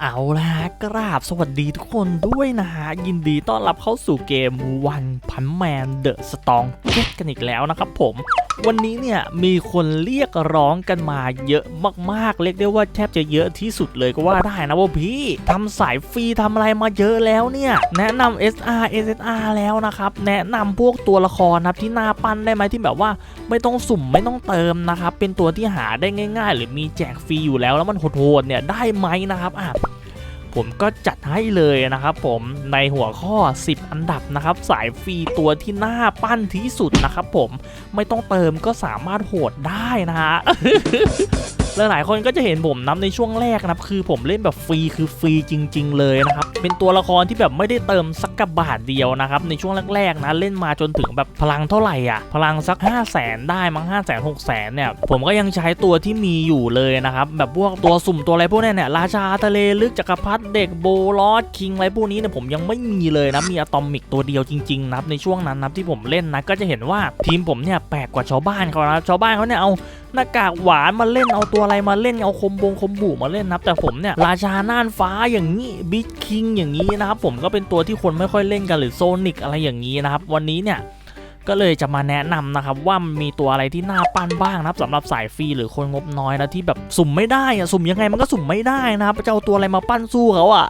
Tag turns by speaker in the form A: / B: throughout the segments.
A: เอาละฮะกราบสวัสดีทุกคนด้วยนะฮะ ยินดีต้อนรับเข้าสู่เกม One Punch Man The Strong กันอีกแล้วนะครับผม วันนี้เนี่ยมีคนเรียกร้องกันมาเยอะมากๆ เรียกได้ว่าแทบจะเยอะที่สุดเลยก็ว่าได้นะว่าพี่ทำสายฟรีทำอะไรมาเยอะแล้วเนี่ย แนะนำ SR SSR แล้วนะครับ แนะนำพวกตัวละครนะครับที่น่าปั้นได้ไหมที่แบบว่าไม่ต้องสุ่มไม่ต้องเติมนะครับเป็นตัวที่หาได้ง่าย ๆ หรือมีแจกฟรีอยู่แล้วแล้วมันโหดๆเนี่ยได้ไหมนะครับอะผมก็จัดให้เลยนะครับผมในหัวข้อ 10 อันดับนะครับ สายฟรีตัวที่น่าปั้นที่สุดนะครับผมไม่ต้องเติมก็สามารถโหดได้นะฮะ หลายๆคนก็จะเห็นผมนับในช่วงแรกนะครับคือผมเล่นแบบฟรีคือฟรีจริง ๆ เลยนะครับเป็นตัวละครที่แบบไม่ได้เติมสักกบาทเดียวนะครับในช่วงแรกๆนะเล่นมาจนถึงแบบพลังเท่าไหร่อะพลังสัก 5 0 0แสนได้มั้ง5 0 0แสน6 0แสนเนี่ยผมก็ยังใช้ตัวที่มีอยู่เลยนะครับแบบพวกตัวสุ่มตัวอะไรพวกนี้เนี่ยราชาทะเลลึกจักรพรรดิเด็กโบลอสคิงอะไรพวกนี้เนี่ยผมยังไม่มีเลยนะมีอะตอมิกตัวเดียวจริงๆนะครับในช่วงนั้นนะครับที่ผมเล่นนะก็จะเห็นว่าทีมผมเนี่ยแปลกกว่าชาวบ้านเขานะชาวบ้านเขาเนี่ยเอา หน้ากากหวานมาเล่นเอาตัวอะไรมาเล่นเอาคมบงคมบุมาเล่นนะครับแต่ผมเนี่ยราชาน่านฟ้าอย่างนี้บิ๊กคิงอย่างนี้นะครับผมก็เป็นตัวที่คนไม่ค่อยเล่นกันหรือโซนิกอะไรอย่างนี้นะครับวันนี้เนี่ยก็เลยจะมาแนะนำนะครับว่ามีตัวอะไรที่น่าปั้นบ้างนะครับสำหรับสายฟรีหรือคนงบน้อยนะที่แบบสุ่มไม่ได้อะสุ่มยังไงมันก็สุ่มไม่ได้นะครับจะเอาตัวอะไรมาปั้นสู้เขาอะ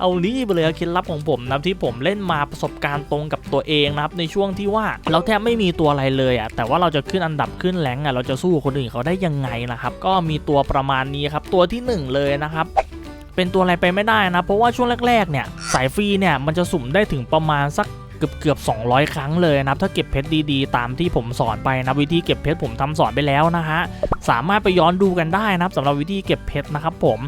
A: เอานี้ไปเลยครับเคล็ดลับของผมนับที่ผมเล่นมาประสบการณ์ตรงกับตัวเองนะครับในช่วงที่ว่าเราแทบไม่มีตัวอะไรเลยอะแต่ว่าเราจะขึ้นอันดับขึ้นแรงอะเราจะสู้คนอื่นเขาได้ยังไงนะครับก็มีตัวประมาณนี้ครับตัวที่หนึ่งเลยนะครับเป็นตัวอะไรไปไม่ได้นะ เพราะว่าช่วงแรกๆเนี่ยสายฟรีเนี่ยมันจะสุ่มได้ถึงประมาณสักเกือบเกือบ200 ครั้งเลยนะครับถ้าเก็บเพชรดีๆ ตามที่ผมสอนไปนะวิธีเก็บเพชรผมทำสอนไปแล้วนะฮะสามารถไปย้อนดูกันได้นะครับสำหรับวิธีเก็บเพชรนะครับผม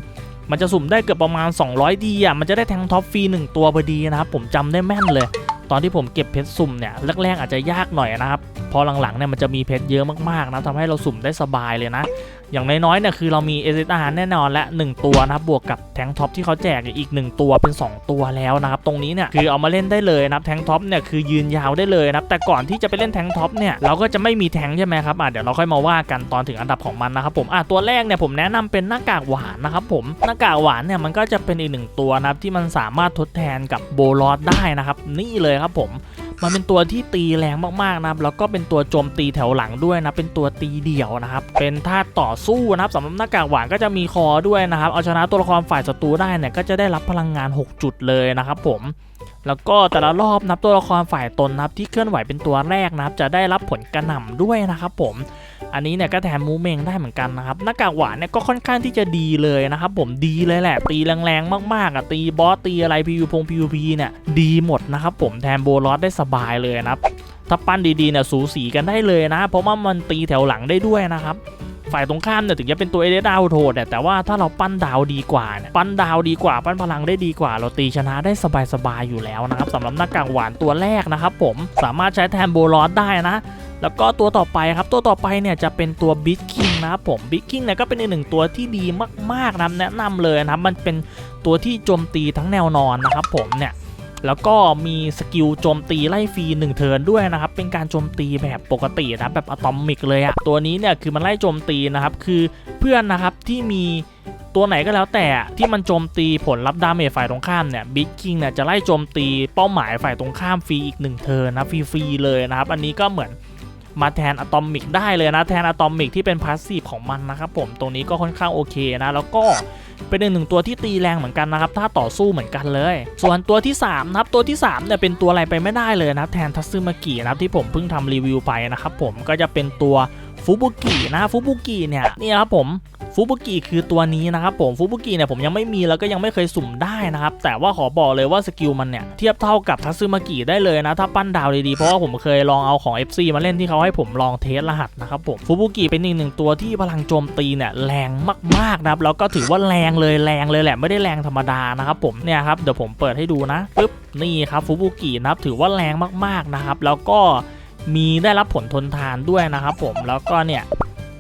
A: มันจะสุ่มได้เกือบประมาณ 200ดีอะมันจะได้แทงท็อปฟรี1ตัวพอดีนะครับผมจำได้แม่นเลย ตอนที่ผมเก็บเพชรสุ่มเนี่ยแรกๆอาจจะยากหน่อยนะครับ พอหลังๆเนี่ยมันจะมีเพชรเยอะมากๆนะทำให้เราสุ่มได้สบายเลยนะ อย่างน้อยๆเนี่ยคือเรามี SSR แน่นอนและ 1 ตัวนะบวกกับแทงท็อปที่เขาแจกอีก 1 ตัวเป็น 2 ตัวแล้วนะครับตรงนี้เนี่ยคือเอามาเล่นได้เลยนะครับแทงท็อปเนี่ยคือยืนยาวได้เลยนะครับแต่ก่อนที่จะไปเล่นแทงท็อปเนี่ยเราก็จะไม่มีแทงใช่ไหมครับอะเดี๋ยวเราค่อยมาว่ากันตอนถึงอันดับของมันนะครับผมอะตัวแรกเนี่ยผมแนะนำเป็นหน้ากากหวานนะครับผมหน้ากากหวานเนี่ยมันก็จะเป็นอีกหนึ่งตัวนะครับที่มันสามารถทดแทนกับโบลอสได้นะครับนี่เลยครับผม มันเป็นตัวที่ตีแรงมากๆนะครับแล้วก็เป็นตัวโจมตีแถวหลังด้วยนะเป็นตัวตีเดี่ยวนะครับเป็นท่าต่อสู้นะครับสำหรับหน้ากากหวานก็จะมีคอด้วยนะครับเอาชนะตัวละครฝ่ายศัตรูได้เนี่ยก็จะได้รับพลังงาน 6 จุดเลยนะครับผมแล้วก็แต่ละรอบนับตัวละครฝ่ายตนนะครับที่เคลื่อนไหวเป็นตัวแรกนะครับจะได้รับผลกระหน่ำด้วยนะครับผม อันนี้เนี่ยก็แทนมูเมงได้เหมือนกันนะครับหน้ากากหวานเนี่ยก็ค่อนข้างที่จะดีเลยนะครับผมดีเลยแหละ ตีแรงๆมากๆอะตีบอสตีอะไรพีวพงพีวพีเนี่ยดีหมดนะครับผมแทนโบลอสได้สบายเลยนะครับถ้าปั้นดีๆเนี่ยสูสีกันได้เลยนะ เพราะว่ามันตีแถวหลังได้ด้วยนะครับฝ่ายตรงข้ามเนี่ยถึงจะเป็นตัวเอเดดาวโทดเนี่ยแต่ว่าถ้าเราปั้นดาวดีกว่าเนี่ยปั้นดาวดีกว่า ปั้นพลังได้ดีกว่า เราตีชนะได้สบายๆอยู่แล้วนะครับสำหรับหน้ากากหวานตัวแรกนะครับผมสามารถใช้แทนโบลอสได้นะ แล้วก็ตัวต่อไปครับตัวต่อไปเนี่ยจะเป็นตัวบิ๊กคิงนะครับผมบิ๊กคิงเนี่ยก็เป็นอีกหนึ่งตัวที่ดีมากๆนะแนะนำเลยนะครับมันเป็นตัวที่โจมตีทั้งแนวนอนนะครับผมเนี่ยแล้วก็มีสกิลโจมตีไล่ฟรี1เทิร์นด้วยนะครับ เป็นการโจมตีแบบปกตินะแบบอะตอมิกเลยอะตัวนี้เนี่ยคือมันไล่โจมตีนะครับ คือเพื่อนนะครับที่มีตัวไหนก็แล้วแต่ที่มันโจมตีผลลัพธ์ดาเมจฝ่ายตรงข้ามเนี่ยบิ๊กคิงเนี่ยจะไล่โจมตีเป้าหมายฝ่ายตรงข้ามฟรีอีก1เทิร์นนะฟรีๆเลยนะครับ อันนี้ก็เหมือน มาแทนอะตอมิกได้เลยนะ แทนอะตอมิกที่เป็นพาสซีฟของมันนะครับผมตรงนี้ก็ค่อนข้างโอเคนะแล้วก็เป็นอีกหนึ่งตัวที่ตีแรงเหมือนกันนะครับ ถ้าต่อสู้เหมือนกันเลย ส่วนตัวที่3นะครับตัวที่3เนี่ยเป็นตัวอะไรไปไม่ได้เลยนะแทนทัตซึมากินะครับที่ผมเพิ่งทำรีวิวไปนะครับผมก็จะเป็นตัว ฟูบุกินะฟูบุกิเนี่ยนี่ครับผมฟูบุกิคือตัวนี้นะครับผมฟูบุกิเนี่ยผมยังไม่มีแล้วก็ยังไม่เคยสุ่มได้นะครับ แต่ว่าขอบอกเลยว่าสกิลมันเนี่ยเทียบเท่ากับทัซึมากิได้เลยนะ ถ้าปั้นดาวดีๆ เพราะว่าผมเคยลองเอาของ FC มาเล่นที่เขาให้ผมลองเทสรหัสนะครับผมฟูบุกิเป็นอีกหนึ่งตัวที่พลังโจมตีเนี่ยแรงมากๆนะครับแล้วก็ถือว่าแรงเลยแรงเลยแหละไม่ได้แรงธรรมดานะครับผมเนี่ยครับเดี๋ยวผมเปิดให้ดูนะปึ๊บนี่ครับฟูบุกินะครับถือว่าแรงมากๆนะครับแล้วก็ มีได้รับผลทนทานด้วยนะครับผมแล้วก็เนี่ย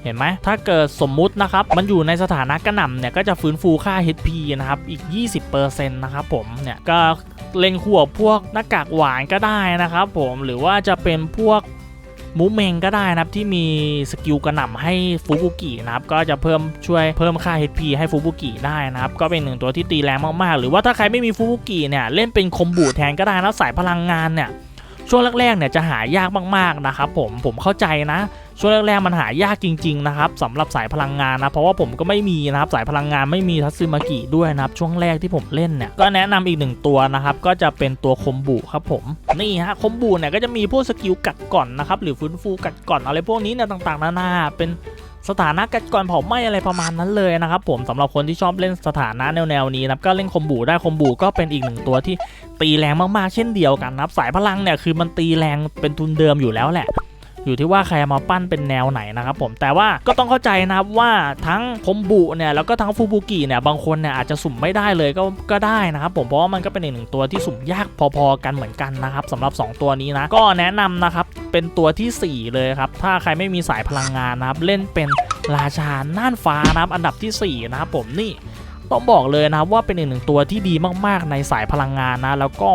A: เห็นไหมถ้าเกิดสมมุตินะครับ มันอยู่ในสถานะกระหน่ำเนี่ย ก็จะฟื้นฟูค่า HP นะครับ อีก 20%นะครับผม เนี่ย ก็เล็งขวบพวกหน้ากากหวานก็ได้นะครับผม หรือว่าจะเป็นพวกมูเมงก็ได้นะครับ ที่มีสกิลกระหน่ำให้ฟูบุกินะครับ ก็จะเพิ่มช่วยเพิ่มค่า HP ให้ฟูบุกิได้นะครับ ก็เป็นหนึ่งตัวที่ตีแรงมากๆ หรือว่าถ้าใครไม่มีฟูบุกิเนี่ย เล่นเป็นคอมบูแทนก็ได้นะสายพลังงานเนี่ย ช่วงแรกๆเนี่ยจะหายากมากๆนะครับผมผมเข้าใจนะ ช่วงแรกๆมันหายากจริงๆนะครับสำหรับสายพลังงานนะ เพราะว่าผมก็ไม่มีนะครับสายพลังงานไม่มีทัตซึมากิด้วยนะครับช่วงแรกที่ผมเล่นเนี่ยก็แนะนำอีกหนึ่งตัวนะครับก็จะเป็นตัวคมบุครับผมนี่ฮะคมบุเนี่ยก็จะมีพวกสกิลกัดก่อนนะครับหรือฟื้นฟูกัดก่อนอะไรพวกนี้เนี่ยต่างๆนานาเป็น สถานะกัดก่อนเผาไหม้อะไรประมาณนั้นเลยนะครับผมสำหรับคนที่ชอบเล่นสถานะแนวๆนี้นับก็เล่นคมบูได้คมบูก็เป็นอีกหนึ่งตัวที่ตีแรงมากๆ เช่นเดียวกันนะครับสายพลังเนี่ยคือมันตีแรงเป็นทุนเดิมอยู่แล้วแหละ อยู่ที่ว่าใครมาปั้นเป็นแนวไหนนะครับผมแต่ว่าก็ต้องเข้าใจนะครับว่าทั้งคมบุเนี่ยแล้วก็ทั้งฟูบุกิเนี่ยบางคนเนี่ยอาจจะสุ่มไม่ได้เลยก็ก็ได้นะครับผมเพราะว่ามันก็เป็นอีกหนึ่งตัวที่สุ่มยากพอๆกันเหมือนกันนะครับสำหรับ 2 ตัวนี้นะก็แนะนำนะครับเป็นตัวทีสี่4 เลยครับถ้าใครไม่มีสายพลังงานนะครับเล่นเป็นราชาน่านฟ้านะครับอันดับทีสี่4นะครับผมนี่ต้องบอกเลยนะครับว่าเป็นอีกหนึ่งตัวที่ดีมากๆในสายพลังงานนะ แล้วก็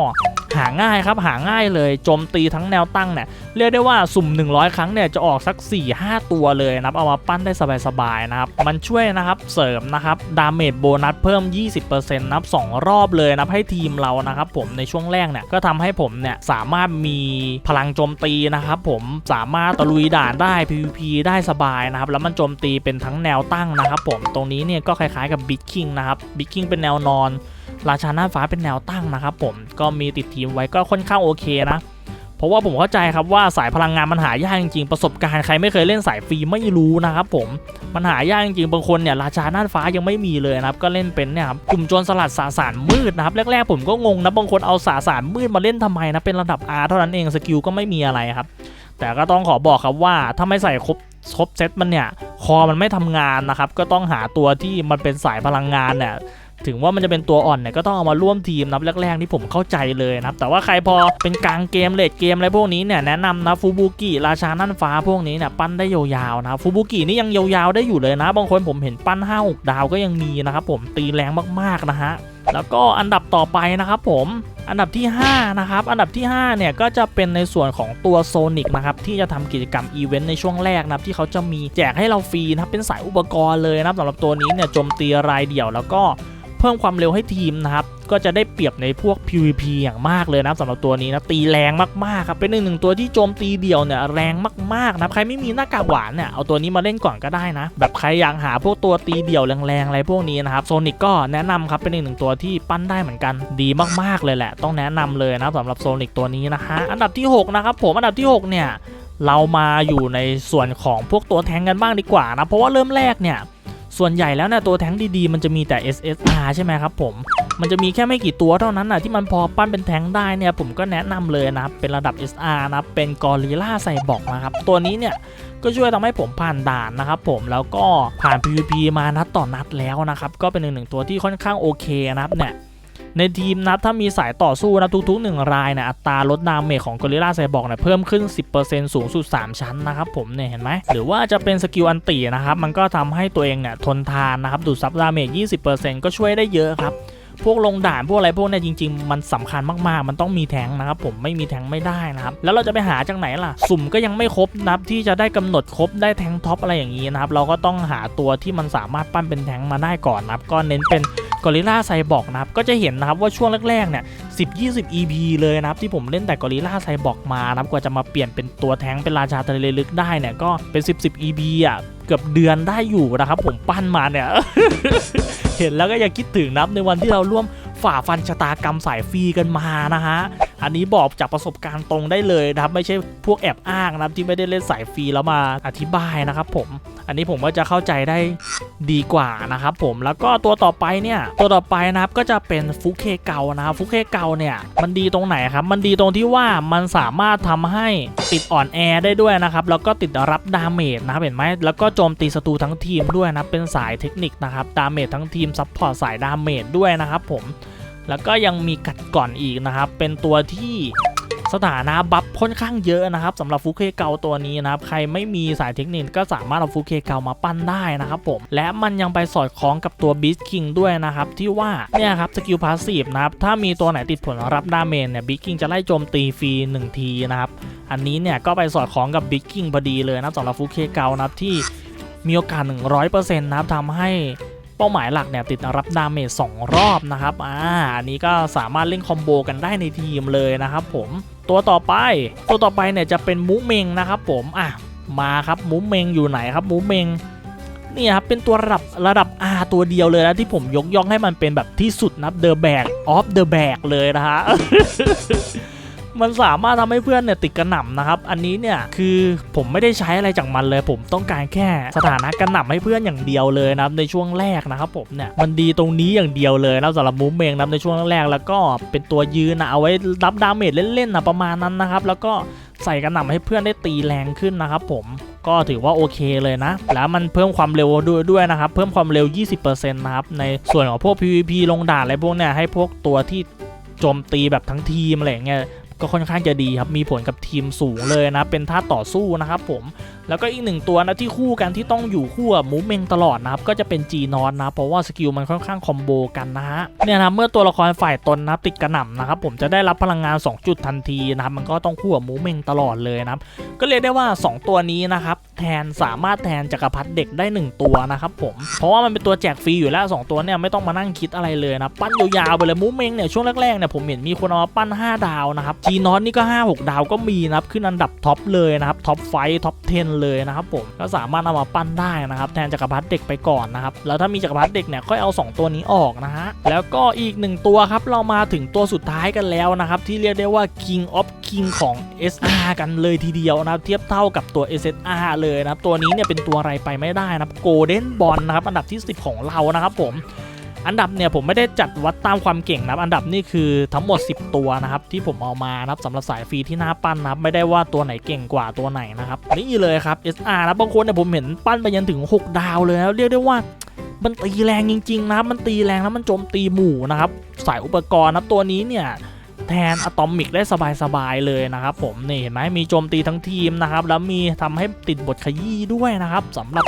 A: หาง่ายครับหาง่ายเลยโจมตีทั้งแนวตั้งเนี่ยเรียกได้ว่าสุ่ม 100 ครั้งเนี่ยจะออกสัก 4-5 ตัวเลยนะครับเอามาปั้นได้สบายๆนะครับมันช่วยนะครับเสริมนะครับดาเมจโบนัสเพิ่ม 20%นับ 2 รอบเลยนับให้ทีมเรานะครับผมในช่วงแรกเนี่ยก็ทำให้ผมเนี่ยสามารถมีพลังโจมตีนะครับผมสามารถตะลุยด่านได้ PVP ได้สบายนะครับแล้วมันโจมตีเป็นทั้งแนวตั้งนะครับผมตรงนี้เนี่ยก็คล้ายๆกับบิ๊กคิงนะครับบิ๊กคิงเป็นแนวนอน ราชาหน้าฟ้าเป็นแนวตั้งนะครับผมก็มีติดทีมไว้ก็ค่อนข้างโอเคนะเพราะว่าผมเข้าใจครับว่าสายพลังงานมันหายากจริงๆประสบการณ์ใครไม่เคยเล่นสายฟรีไม่รู้นะครับผมมันหายากจริงๆบางคนเนี่ยราชาหน้าฟ้ายังไม่มีเลยนะครับก็เล่นเป็นเนี่ยครับกลุ่มโจรสลัดสาสารมืดนะครับแรกๆผมก็งงนะบางคนเอาสาสารมืดมาเล่นทำไมนะเป็นระดับ R เท่านั้นเองสกิลก็ไม่มีอะไรครับแต่ก็ต้องขอบอกครับว่าถ้าไม่ใส่ครบครบเซตมันเนี่ยคอมันไม่ทำงานนะครับก็ต้องหาตัวที่มันเป็นสายพลังงานเนี่ย ถึงว่ามันจะเป็นตัวอ่อนเนี่ยก็ต้องเอามาร่วมทีมนับแรกๆที่ผมเข้าใจเลยนะครับแต่ว่าใครพอเป็นกลางเกมเลดเกมอะไรพวกนี้เนี่ยแนะนำนะฟูบูกิราชานั่นฟ้าพวกนี้เนี่ยปั้นได้ยาวๆนะฟูบูกินี่ยังยาวๆได้อยู่เลยนะ บางคนผมเห็นปั้น 5 6 ดาวก็ยังมีนะครับผมตีแรงมากๆนะฮะแล้วก็อันดับต่อไปนะครับผมอันดับที่ 5 นะครับ อันดับที่ 5 เนี่ย ก็จะเป็นในส่วนของตัวโซนิกนะครับ ที่จะทำกิจกรรมอีเวนต์ในช่วงแรกนะครับ ที่เขาจะมีแจกให้เราฟรีนะครับ เป็นสายอุปกรณ์เลยนะครับสำหรับตัวนี้เนี่ยโจมตีรายเดี่ยวแล้วก็ พิ่มความเร็วให้ทีมนะครับ ก็จะได้เปรียบในพวก PVP อย่างมากเลยนะสำหรับตัวนี้นะตีแรงมากๆครับเป็นหนึ่งหนึ่งตัวที่โจมตีเดี่ยวเนี่ยแรงมากๆนะครับใครไม่มีหน้ากากหวานเนี่ยเอาตัวนี้มาเล่นก่อนก็ได้นะ แบบใครอยากหาพวกตัวตีเดี่ยวแรงๆอะไรพวกนี้นะครับโซนิกก็แนะนำครับเป็นอีกหนึ่งตัวที่ปั้นได้เหมือนกันดีมากๆเลยแหละ ต้องแนะนำเลยนะสำหรับโซนิกตัวนี้นะฮะอันดับที่หกนะครับผมอันดับที่หกเนี่ยเรามาอยู่ในส่วนของพวกตัวแทงกันบ้างดีกว่านะเพราะว่าเริ่มแรกเนี่ย ส่วนใหญ่แล้วเนี่ยตัวแท้งดีๆมันจะมีแต่ SSR ใช่ไหมครับผม มันจะมีแค่ไม่กี่ตัวเท่านั้นนะที่มันพอปั้นเป็นแท้งได้เนี่ยผมก็แนะนำเลยนะเป็นระดับ SR นะเป็นกอริล่าไซบอกนะครับตัวนี้เนี่ยก็ช่วยทำให้ผมผ่านด่านนะครับผมแล้วก็ผ่าน PVP มานัดต่อนัดแล้วนะครับก็เป็นหนึ่งหนึ่งตัวที่ค่อนข้างโอเคนะครับเนี่ย ในทีมนะถ้ามีสายต่อสู้นะทุกๆ 1 รายนี่ยอัตราลดดาเมจของกอริล่าไซบอกเนี่ยเพิ่มขึ้น 10%สูงสุด 3 ชั้นนะครับผมเนี่ยเห็นไหมหรือว่าจะเป็นสกิลอันตีนะครับมันก็ทำให้ตัวเองเนี่ยทนทานนะครับดูดซับดาเมจ 20%ก็ช่วยได้เยอะครับพวกลงด่านพวกอะไรพวกเนี้จริง ๆ มันสำคัญมากๆ มันต้องมีแทงนะครับผมไม่มีแทงไม่ได้นะครับแล้วเราจะไปหาจากไหนล่ะ สุ่มก็ยังไม่ครบนับที่จะได้กำหนดครบได้แทงท็อปอะไรอย่างนี้นะครับเราก็ต้องหาตัวที่มันสามารถปั้นเป็นแทงมาได้ก่อนนะครับก็เน้นเป็น กอริล่าไซบอกนะครับก็จะเห็นนะครับว่าช่วงแรกๆเนี่ย10 20 EP เลยนะครับที่ผมเล่นแต่กอริล่าไซบอกมานะครับกว่าจะมาเปลี่ยนเป็นตัวแท้งเป็นราชาทะเลลึกได้เนี่ยก็เป็น10 10 EP อะเกือบเดือนได้อยู่นะครับผมปั้นมาเนี่ยเห็นแล้วก็อยังคิดถึงนะครับในวันที่เราร่วมฝ่าฟันชะตากรรมสายฟรีกันมานะฮะ อันนี้บอกจากประสบการณ์ตรงได้เลยนะครับ ไม่ใช่พวกแอบอ้างนะครับที่ไม่ได้เล่นสายฟรีแล้วมาอธิบายนะครับผม อันนี้ผมก็จะเข้าใจได้ดีกว่านะครับผมแล้วก็ตัวต่อไปเนี่ยตัวต่อไปนะครับก็จะเป็นฟุเคเกานะครับฟุเคเกาเนี่ยมันดีตรงไหนครับมันดีตรงที่ว่ามันสามารถทำให้ติดอ่อนแอได้ด้วยนะครับแล้วก็ติดรับดาเมจนะครับเห็นไหมแล้วก็โจมตีศัตรูทั้งทีมด้วยนะเป็นสายเทคนิคนะครับดาเมจทั้งทีมซัพพอร์ตสายดาเมจด้วยนะครับผมแล้วก็ยังมีกัดก่อนอีกนะครับเป็นตัวที่ สถานะบัฟค่อนข้างเยอะนะครับสำหรับฟุเคเกาตัวนี้นะครับใครไม่มีสายเทคนิคก็สามารถเอาฟุเคเกามาปั้นได้นะครับผมและมันยังไปสอดคล้องกับตัวบิสคิงด้วยนะครับที่ว่าเนี่ยครับสกิลพาสซีฟนะครับถ้ามีตัวไหนติดผลรับดาเมจเนี่ยบิสคิงจะไล่โจมตีฟรี1ทีนะครับอันนี้เนี่ยก็ไปสอดคล้องกับบิ๊กกิ้งพอดีเลยนะสำหรับฟุกเคเกานะครับที่มีโอกาส 100%นะครับทำให้ ป้าหมายหลักเนี่ยติดรับดาเมจ2รอบนะครับอ่าอันนี้ก็สามารถเล่นคอมโบกันได้ในทีมเลยนะครับผมตัวต่อไป ตัวต่อไปเนี่ยจะเป็นมูเมงนะครับผมอะมาครับมูเมงอยู่ไหนครับมูเมงนี่ครับเป็นตัวระดับระดับ R ตัวเดียวเลยนะที่ผมยกย่องให้มันเป็นแบบที่สุดนะเดอะแบกออฟเดอะแบกเลยนะฮะ มันสามารถทำให้เพื่อนเนี่ยติดกระหน่ำนะครับ อันนี้เนี่ยคือผมไม่ได้ใช้อะไรจากมันเลย ผมต้องการแค่สถานะกระหน่ำให้เพื่อนอย่างเดียวเลยนะครับในช่วงแรกนะครับผมเนี่ยมันดีตรงนี้อย่างเดียวเลยนะสำหรับมูฟเมงนะในช่วงแรกแล้วก็เป็นตัวยืนนะเอาไว้รับดาเมจเล่นๆนะประมาณนั้นนะครับ แล้วก็ใส่กระหน่ำให้เพื่อนได้ตีแรงขึ้นนะครับผมก็ถือว่าโอเคเลยนะ แล้วมันเพิ่มความเร็วด้วยด้วยนะครับ เพิ่มความเร็ว 20%นะครับ ในส่วนของพวก PVP ลงด่านอะไรพวกเนี่ยให้พวกตัวที่โจมตีแบบทั้งทีมอะไรเงี้ย ก็ค่อนข้างจะดีครับมีผลกับทีมสูงเลยนะเป็นท่าต่อสู้นะครับผม แล้วก็อีกหนึ่งตัวนะที่คู่กันที่ต้องอยู่คู่กับมูเมงตลอดนะครับก็จะเป็น G นอนนะเพราะว่าสกิลมันค่อนข้างคอมโบกันนะฮะเนี่ยนะเมื่อตัวละครฝ่ายตนนะติดกระหน่ำนะครับผมจะได้รับพลังงาน 2 จุดทันทีนะครับมันก็ต้องคู่กับมูเมงตลอดเลยนะครับก็เรียกได้ว่า 2 ตัวนี้นะครับแทนสามารถแทนจักรพรรดิเด็กได้ 1 ตัวนะครับผมเพราะว่ามันเป็นตัวแจกฟรีอยู่แล้ว 2 ตัวเนี่ยไม่ต้องมานั่งคิดอะไรเลยนะปั้นยาวๆไปเลยมูเมงเนี่ยช่วงแรกๆเนี่ยผมเห็นมีคนเอามาปั้น 5 ดาวนะครับจีนอนนี่ก็ 5 6 ดาวก็มีนะครับขึ้นอันดับท็อปเลยนะครับท็อปไฟท็อป10เลยนะครับผมก็สามารถเอามาปั้นได้นะครับแทนจักรพรรดิเด็กไปก่อนนะครับแล้วถ้ามีจักรพรรดิเด็กเนี่ยค่อยเอา 2 ตัวนี้ออกนะฮะแล้วก็อีกหนึ่งตัวครับเรามาถึงตัวสุดท้ายกันแล้วนะครับที่เรียกได้ว่า King of King ของ SR กันเลยทีเดียวนะครับเทียบเท่ากับตัว SSR เลยนะครับตัวนี้เนี่ยเป็นตัวอะไรไปไม่ได้นะครับ Golden Ball นะครับอันดับที่ 10 ของเรานะครับผม อันดับเนี่ยผมไม่ได้จัดวัดตามความเก่งนะครับ อันดับนี่คือทั้งหมด 10 ตัวนะครับที่ผมเอามานะครับสำหรับสายฟรีที่หน้าปั้นนะครับไม่ได้ว่าตัวไหนเก่งกว่าตัวไหนนะครับนี่เลยครับ SR นะบางคนเนี่ยผมเห็นปั้นไปยันถึง 6 ดาวเลยนะเรียกได้ว่ามันตีแรงจริงๆนะครับมันตีแรงแล้วมันโจมตีหมู่นะครับสายอุปกรณ์นะตัวนี้เนี่ยแทนอะตอมิกได้สบายๆเลยนะครับผมนี่เห็นไหมมีโจมตีทั้งทีมนะครับแล้วมีทำให้ติดบทขยี้ด้วยนะครับสำหรับ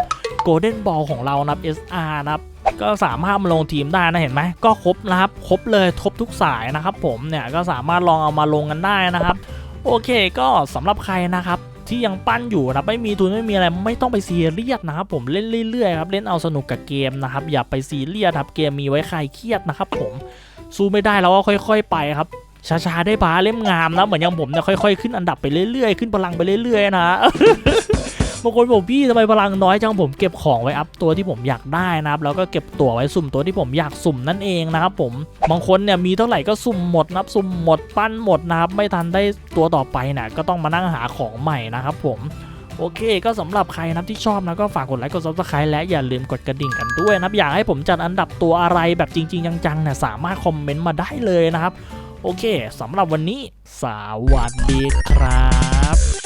A: Golden Ball ของเรานะครับ SR นะครับก็สามารถมาลงทีมได้นะเห็นไหมก็ครบนะครับครบเลยครบทุกสายนะครับผมเนี่ยก็สามารถลองเอามาลงกันได้นะครับ โอเคก็สำหรับใครนะครับที่ยังปั้นอยู่นะไม่มีทุนไม่มีอะไรไม่ต้องไปซีเรียสนะครับผมเล่นเรื่อยๆครับเล่นเอาสนุกกับเกมนะครับอย่าไปซีเรียสครับเกมมีไว้ใครเครียดนะครับผมสู้ไม่ได้แล้วก็ค่อย ๆ ไปครับช้าๆได้บาเล่มงามนะเหมือนอย่างผมเนี่ยค่อยๆขึ้นอันดับไปเรื่อยๆขึ้นพลังไปเรื่อยๆนะ บางคนบอกพี่ทำไมพลังน้อยจังผมเก็บของไว้อัพตัวที่ผมอยากได้นะครับแล้วก็เก็บตั๋วไว้สุ่มตัวที่ผมอยากสุ่มนั่นเองนะครับผมบางคนเนี่ยมีเท่าไหร่ก็สุ่มหมดนะครับสุ่มหมดปั้นหมดนะครับไม่ทันได้ตัวต่อไปเนี่ยก็ต้องมานั่งหาของใหม่นะครับผมโอเค ก็สำหรับใครนะที่ชอบนะก็ฝากกดไลค์กดซับสไครต์และอย่าลืมกดกระดิ่งกันด้วยนะอยากให้ผมจัดอันดับตัวอะไรแบบจริง ๆ จังๆเนี่ยสามารถคอมเมนต์มาได้เลยนะครับ โอเคสำหรับวันนี้ สวัสดีครับ